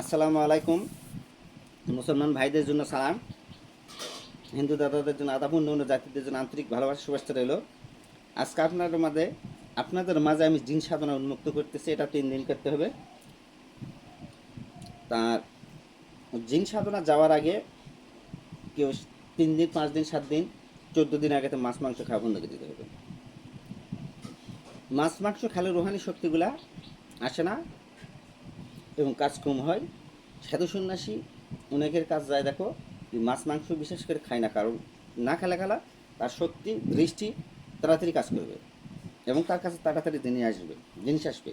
আসসালামু আলাইকুম। মুসলমান ভাইদের জন্য সালাম। হিন্দু দাদাদের জন্য আদাব অন্য জাতিদের জন্য আন্তরিক ভালোবাসা, শুভেচ্ছা রইল। আজকে আপনাদের মাঝে আপনাদের মাঝে আমি জিন সাধনা উন্মুক্ত করতেছি, এটা তিন দিন করতে হবে। তার জিন সাধনা যাওয়ার আগে কেউ তিন দিন, পাঁচ দিন, সাত দিন, চোদ্দ দিন আগে তো মাছ, মাংস খাওয়া বন্ধ করে দিতে হবে। মাছ, মাংস খেলে রোহানি শক্তিগুলা আসে না। এবং কাজ কম হয়। সাধু সন্ন্যাসী অনেকের কাজ যায়, দেখো মাছ, মাংস বিশেষ করে খায় না, কারণ না খেলা খেলা, তার শক্তি, দৃষ্টি তাড়াতাড়ি কাজ করবে এবং তার কাছে তাড়াতাড়ি দিনে আসবে, জিনিস আসবে।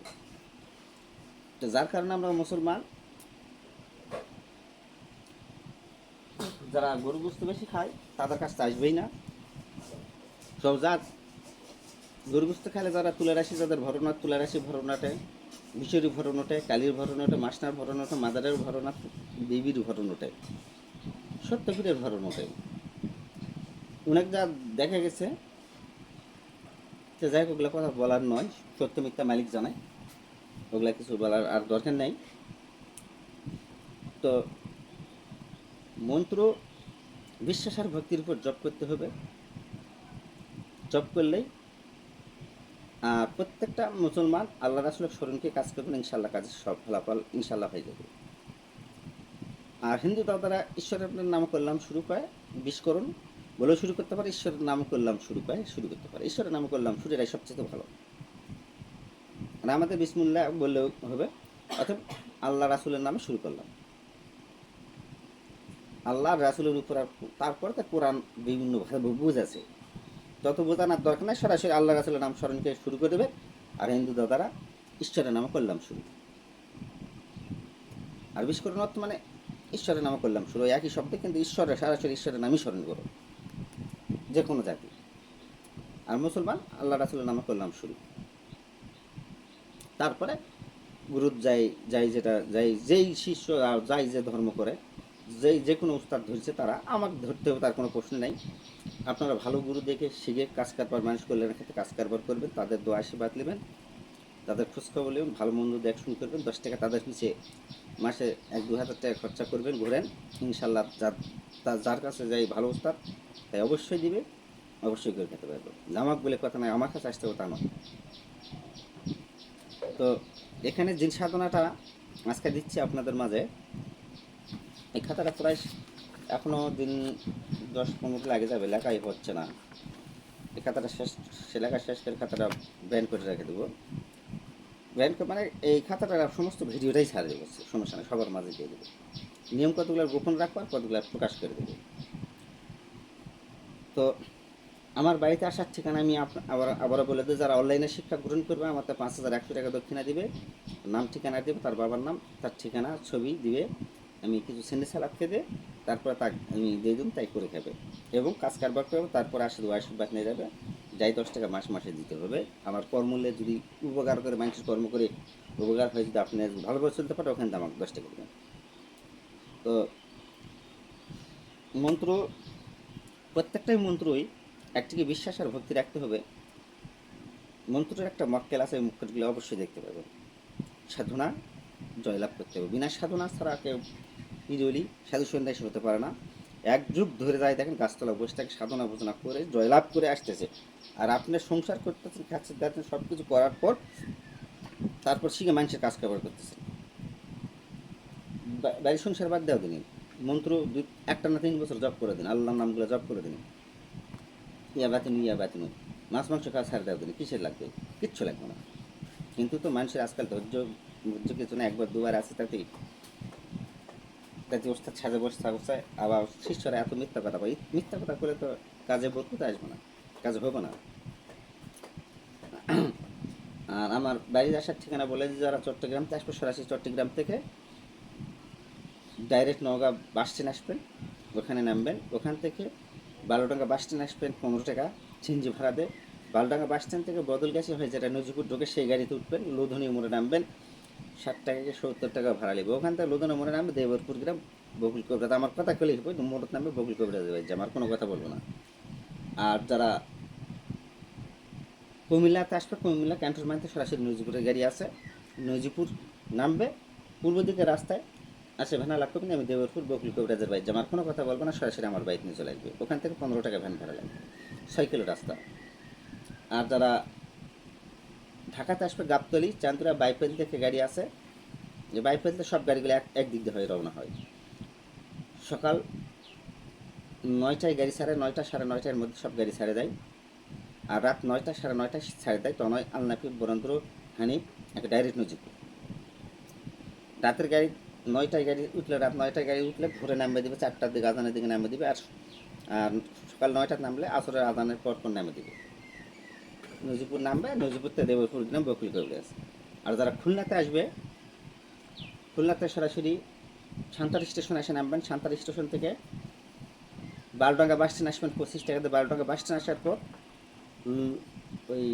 তো যার কারণে আমরা মুসলমান, যারা গরু বস্তু বেশি খায়, তাদের কাছে আসবেই না। সব জাত গরু বস্তু খেলে যারা তুলে রাশি যাদের ভরনাথ তুলে রাশি ভরনাটে মিশরি ভরণ ওঠে, কালির ভরণ ওঠে, মাসনার ভরণ ওঠে, মাদারের ভরণ বিবির ভরণ ওঠে, সত্যপীরের ভরণ ওঠে। অনেক যা দেখা গেছে যে যাই হোক, ওগুলো কথা বলার নয়, সত্য মিথ্যা মালিক জানায়। ওগুলা কিছু বলার আর দরকার নেই। তো মন্ত্র, বিশ্বাস আর ভক্তির উপর জপ করতে হবে। জপ করলেই প্রত্যেকটা মুসলমান আল্লাহ রাসুলের স্মরণকে কাজ করবেন ইনশাল্লাহ কাজের সব ফলাফল ইনশাল্লাহ হয়ে যাবে। আর হিন্দু দাদারা ঈশ্বরের নাম করলাম শুরু করে বিস্করণ বলেও শুরু করতে পারে, ঈশ্বরের নাম করলাম শুরু করে, শুরু করতে পারে। ঈশ্বরের নাম করলাম শুরু, এটাই সবচেয়ে ভালো। আর আমাদের বিসমুল্লাহ বললেও হবে অর্থাৎ আল্লাহ রাসুলের নামে শুরু করলাম। আল্লাহ রাসুলের উপর আর তারপরে তার কোরআন বিভিন্নভাবে বুঝেছে যত বোঝানোর দরকার নাই, সরাসরি আল্লাহ রাসুলের নাম স্মরণকে শুরু করে দেবে আর হিন্দু দাদারা ঈশ্বরের নামে করলাম শুরু। আর বিস্করণ অর্থ মানে ঈশ্বরের নামে করলাম শুরু একই শব্দে কিন্তু ঈশ্বরের, সরাসরি ঈশ্বরের নামই স্মরণ করো যে কোনো জাতি। আর মুসলমান আল্লাহ রাসুলের নামে করলাম শুরু। তারপরে গুরুর যাই যাই যেটা, যাই, যেই শিষ্য যাই যে ধর্ম করে যেই যে কোনো উস্তাদ ধরছে তারা, আমাকে ধরতে হবে, তার কোনো প্রশ্ন নেই। আপনারা ভালো গুরু দেখে শিখে কাজ কারবার, মানুষ কল্যাণের ক্ষেত্রে কাজ কারবার করবেন, তাদের দোয়া আশীর্বাদ নেবেন, তাদের খোঁজখবর নেবেন, ভালো মন্দ দেখশুন করবেন, দশ টাকা তাদের পিছিয়ে মাসে এক দু হাজার টাকা খরচা করবেন, ঘোরেন। ইনশাল্লাহ যার, তার, যার কাছে যাই ভালো উস্তাদ, তাই অবশ্যই দিবে, অবশ্যই করে খেতে পারব। জামাক বলে কথা নয় আমার কাছে আসতে হবে তা নয়। তো এখানে জিন সাধনাটা আজকে দিচ্ছি আপনাদের মাঝে। এই খাতাটা প্রায় এখনও দিন দশ পনেরো লাগে যাবে, লেখাই হচ্ছে না। এই খাতাটা শেষ সে লেখা শেষ করে খাতাটা ব্যান করে রেখে দেবো। ব্যান করে মানে এই খাতাটা সমস্ত ভিডিওটাই ছাড়ে দেবো, সমস্যা নেই, সবার মাঝে দিয়ে দেবো। নিয়ম কতগুলো গোপন রাখব আর কতগুলো প্রকাশ করে দেবো। তো আমার বাড়িতে আসার ঠিকানা আমি আবার আবারও বলে দিই, যারা অনলাইনে শিক্ষা গ্রহণ করবে আমার তো পাঁচ হাজার একশো টাকা দক্ষিণা দিবে। নাম ঠিকানা দেবে, তার বাবার নাম, তার ঠিকানা, ছবি দিবে। আমি কিছু সেন্ডে সালাদ দিয়ে তারপরে তাকে, আমি দিয়ে দেবো, তাই করে খাবে। এবং কাজ কারবার করবে, তারপর আশীর্বাদ আশীর্বাদ নিয়ে যাবে। যাই দশ টাকা মাস মাসে দিতে হবে। আমার কর্মূল্যে যদি উপকার করে, মানুষের কর্ম করে উপকার হয়ে, যদি আপনি ভালোভাবে চলতে পারে, ওখানে আমাকে দশ টাকা দেবেন। তো মন্ত্র, প্রত্যেকটাই মন্ত্রই একটিকে বিশ্বাস আর ভক্তি রাখতে হবে। মন্ত্রের একটা মক্কেল আছে মক্কেলগুলো অবশ্যই দেখতে পাবেন। সাধনা জয়লাভ করতে হবে। বিনা সাধনা ছাড়া কেউ ইরলি সাধু সন্ন্যাসী হতে পারে না। এক যুগ ধরে যায় দেখেন গাছতলা বসে থাকে, সাধনা ভোজনা করে, জয়লাভ করে আসতেছে। আর আপনি সংসার করতেছেন, খাচ্ছেন, দাচ্ছেন সব কিছু করার পর তারপর শিখে মানুষের কাজ কারবার করতেছেন। বা- বাড়ির সংসার বাদ দেওয়া দিন। মন্ত্র দুই একটা না তিন বছর জব করে দিন। আল্লাহর নামগুলো জব করে দিন। ইয়া বাতিনু ইয়া বাতিনু। মাছ, মাংস খাওয়া ছাড় দেওয়া দিন। কিসের লাগবে? কিচ্ছু লাগবে না। কিন্তু তো মানুষের আজকাল ধৈর্য ধৈর্য কিছু না একবার, দুবার আছে তাতেই। তাতে ওস্তাদ সাজে বসে থাকছে আবার শিষ্যরা এত মিথ্যা কথা বলে। মিথ্যা কথা করে তো কাজে বরকতে আসবে না, কাজে হবে না। আর আমার বাড়ির আসার ঠিকানা বলে যে যারা চট্টগ্রাম থেকে আসবে, সরাসরি চট্টগ্রাম থেকে ডাইরেক্ট নওগাঁ বাস স্ট্যান্ড আসবেন, ওখানে নামবেন। ওখান থেকে বারোডাঙ্গা বাস স্ট্যান্ড আসবেন পনেরো টাকা চিনজি ভাড়া দেয়। বারোডাঙ্গা বাস স্ট্যান্ড থেকে বদলগাছি হয়ে যেটা নজিপুর ঢোকে, সেই গাড়িতে উঠবেন, লোধনী মোড়ে নামবেন। ষাট টাকা টাকাকে সত্তর টাকা ভাড়া নেবে? ওখান থেকে লোধনী মোড়ে নামবে দেবরপুর গ্রাম বকুল কবিরাজ আমার কথা কলে হবে মোড়ে নামবে বকুল কবিরাজ যে আমার কোনো কথা বলব না। আর যারা কুমিল্লাতে আসবে, কুমিল্লা ক্যান্টনমেন্টে সরাসরি নজিপুরের গাড়ি আছে। নজিপুর নামবে। পূর্ব দিকে রাস্তায় আচ্ছা ভ্যানা লাগবে না আমি দেবরপুর বকুল কবিরাজের বাইক আমার কোনো কথা বলব না, সরাসরি আমার বাইক নিয়ে চলে আসবে। ওখান থেকে পনেরো টাকা ভ্যান ভাড়া লাগবে। কিলো রাস্তা। আর যারা ঢাকাতে আসবে গাবতলি চান্দুরা বাইপেল থেকে গাড়ি আছে যে বাইপেলতে সব গাড়িগুলো এক একদিক দিয়ে হয় রওনা হয়। সকাল নয়টায় গাড়ি ছাড়ে, নয়টা সাড়ে নয়টার মধ্যে সব গাড়ি ছাড়ে দেয়। আর রাত নয়টা সাড়ে নয়টায় ছাড়ে দেয় তনয় আলনাফি বরেন্দ্র হানিফ একটা ডাইরেক্ট নজিব রাতের গাড়ি নয়টায় গাড়ি উঠলে, রাত নয়টায় গাড়ি উঠলে ভোরে নামবে দিবে, চারটার দিকে আদানের দিকে নামবে দিবে, আর আর সকাল নয়টার নামলে আসরের আদানের পর পর নামে দিবে। নজিপুর নামবে নজিপুর থেকে দেবপুর নাম বকুল আছে আর যারা খুলনাতে আসবে, খুলনাতে সরাসরি সান্তার স্টেশন এসে নামবেন। সান্তার স্টেশন থেকে বারোডাঙ্গা বাস স্ট্যান্ড আসবেন, পঁচিশ টাকাতে বারোডাঙ্গা বাস স্ট্যান্ড আসার পর ওই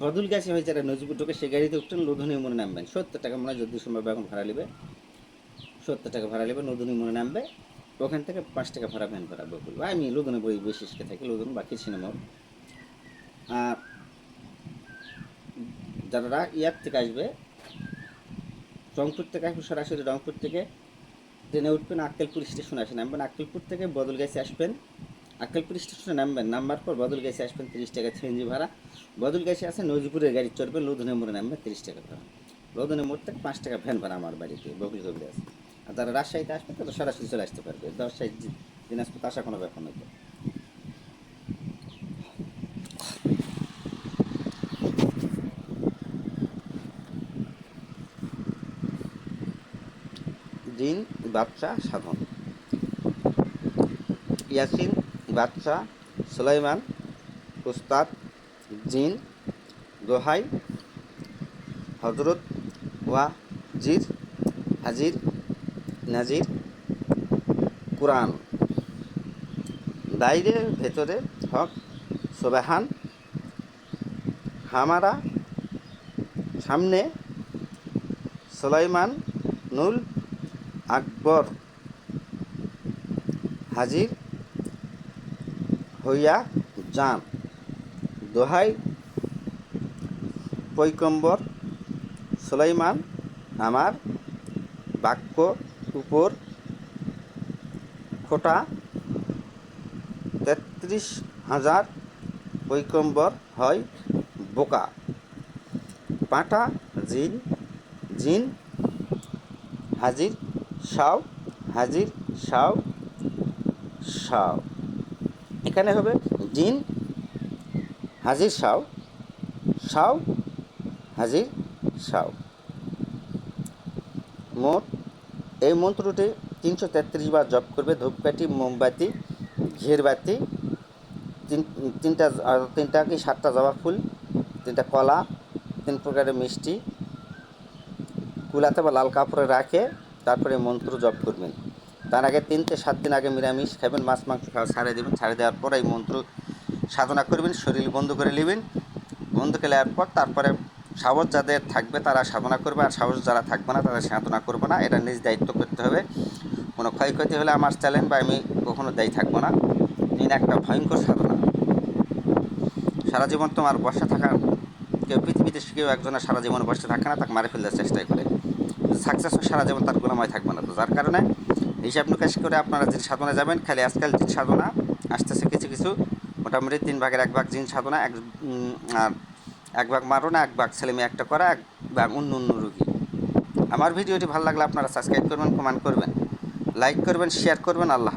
বদুল গেছে হয়ে যারা নজিপুর ঢোকে সেই গাড়িতে উঠতেন লোধনী মনে নামবেন। সত্তর টাকা মনে হয় যদি সম্ভব এখন ভাড়া নেবে। সত্তর টাকা ভাড়া নেবে লোধনী মনে নামবে। ওখান থেকে পাঁচ টাকা ভাড়া ভ্যান ভাড়া বকুল। আমি লোধনে বই বিশেষকে থাকি লোধন বাকি সিনেমার আর যারা ইয়ার থেকে আসবে। রংপুর থেকে আসবে সরাসরি রংপুর থেকে। ট্রেনে উঠবেন আক্কেলপুর স্টেশনে আসে নামবেন। আক্কেলপুর থেকে বদলগাছি আসবেন। আক্কেলপুর স্টেশনে নামবেন, নামবার পর বদলগাছি আসবেন তিরিশ টাকা সিএনজি ভাড়া। বদলগাছি আসে নজিপুরের গাড়ি চড়বেন লোধনে মোড়ে নামবেন তিরিশ টাকা ভাড়া। লোধনে মোড় থেকে পাঁচ টাকা ভ্যান ভাড়া আমার বাড়িতে বকুল আছে। আর যারা রাজশাহীতে আসবে তারা সরাসরি চলে আসতে পারবে। জি- দিনাজপুর আসা কোনো ব্যাপার নয়। জিন বাদশাহ সাধন। ইয়াসিন বাদশাহ সুলাইমান, উস্তাদ জিন দোহাই হজরত ওয়া জির হাজির, নাজির, কোরআন। বাইরে ভেতরে হক সোবাহান, হামারা সামনে সুলাইমান নুল আকবর হাজির হইয়া যান। দোহাই পৈকম্বর সুলাইমান আমার বাক্য উপর খোটা তেত্রিশ হাজার পৈকম্বর হয় বোকা। পাটা জিন জিন হাজির সাও, হাজির, সাও সাও। এখানে হবে জিন, হাজির, সাও সাও, হাজির, সাও। মোট, এই মন্ত্রটি তিনশো তেত্রিশ বার জপ করবে। ধূপকাঠি, মোমবাতি, ঘেরবাতি, তিন, তিনটা তিনটা কি সাতটা জবা ফুল, তিনটা কলা, তিন প্রকারের মিষ্টি, কুলাতে বা লাল কাপড়ে রাখে। তারপরে মন্ত্র জপ করবেন। তার আগে তিন থেকে সাত দিন আগে নিরামিষ খাবেন, মাছ, মাংস খাওয়া ছাড়ে দেবেন। ছাড়ে দেওয়ার পর এই মন্ত্র সাধনা করবেন, শরীর বন্ধ করে নেবেন। বন্ধ করে নেওয়ার পর তারপরে সাহস যাদের থাকবে তারা সাধনা করবে, আর সাহস যারা থাকবে না তারা সাধনা করবে না। এটা নিজ দায়িত্ব করতে হবে। কোনো ক্ষয়ক্ষতি হলে আমার চ্যালেঞ্জ বা আমি কখনো দায়ী থাকব না। এটা একটা ভয়ঙ্কর সাধনা। সারা জীবন তোমার বসে থাকার কেউ পৃথিবীতে কেউ একজনের সারা জীবন বসে থাকে না, তাকে মারে ফেলতে চেষ্টাই করে। সাকসেস সারা জীবন তার গোলামায় থাকবে না। তো যার কারণে হিসাব নিকাশ করে আপনারা জিন সাধনা যাবেন। খালি আজকাল জিন সাধনা, আসতেছে কিছু কিছু। মোটামুটি তিন ভাগের এক ভাগ জিন সাধনা, এক আর এক ভাগ মারণা, এক ভাগ ছেলে মেয়ে একটা করা, এক ভাগ অন্য অন্য রুগী। আমার ভিডিওটি ভালো লাগলে আপনারা সাবস্ক্রাইব করবেন কমেন্ট করবেন লাইক করবেন শেয়ার করবেন, আল্লাহ